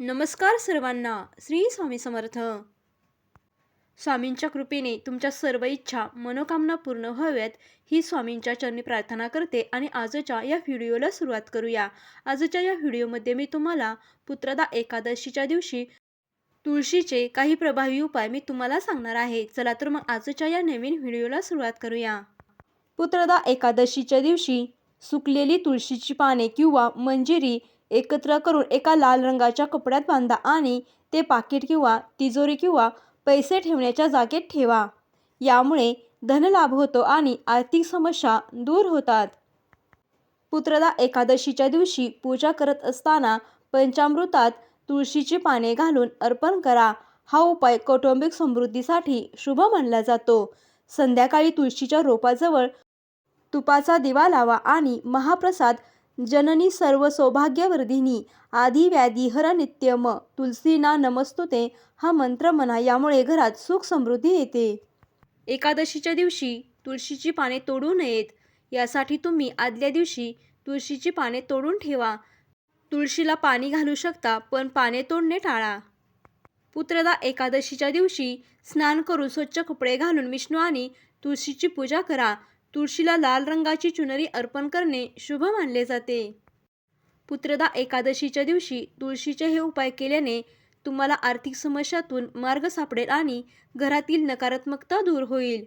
नमस्कार सर्वांना. श्री स्वामी समर्थ. स्वामींच्या कृपेने तुमच्या सर्व इच्छा मनोकामना पूर्ण व्हाव्यात ही स्वामींच्या चरणी प्रार्थना करते आणि आजच्या या व्हिडिओला सुरुवात करूया. आजच्या या व्हिडिओमध्ये मी तुम्हाला पुत्रदा एकादशीच्या दिवशी तुळशीचे काही प्रभावी उपाय मी तुम्हाला सांगणार आहे. चला तर मग आजच्या या नवीन व्हिडिओला सुरुवात करूया. पुत्रदा एकादशीच्या दिवशी सुकलेली तुळशीची पाने किंवा मंजिरी एकत्र करून एका लाल रंगाच्या कपड्यात बांधा आणि ते पाकिट किंवा तिजोरी किंवा पैसे ठेवण्याच्या जागेत ठेवा. यामुळे धनलाभ होतो आणि आर्थिक समस्या दूर होतात. पुत्रदा एकादशीच्या दिवशी पूजा करत असताना पंचामृतात तुळशीची पाने घालून अर्पण करा. हा उपाय कौटुंबिक समृद्धीसाठी शुभ मानला जातो. संध्याकाळी तुळशीच्या रोपाजवळ तुपाचा दिवा लावा आणि महाप्रसाद जननी सर्व सौभाग्यवर्धिनी आधी व्याधी हर नित्यम तुलसीना नमस्तुते हा मंत्र म्हणा यामुळे घरात सुख समृद्धी येते. एकादशीच्या दिवशी तुळशीची पाने तोडू नयेत यासाठी तुम्ही आदल्या दिवशी तुळशीची पाने तोडून ठेवा. तुळशीला पाणी घालू शकता पण पाने तोडणे टाळा. पुत्रदा एकादशीच्या दिवशी स्नान करून स्वच्छ कपडे घालून विष्णू आणि तुळशीची पूजा करा. तुळशीला लाल रंगाची चुनरी अर्पण करणे शुभ मानले जाते. पुत्रदा एकादशीच्या दिवशी तुळशीचे हे उपाय केल्याने तुम्हाला आर्थिक समस्यातून मार्ग सापडेल आणि घरातील नकारात्मकता दूर होईल.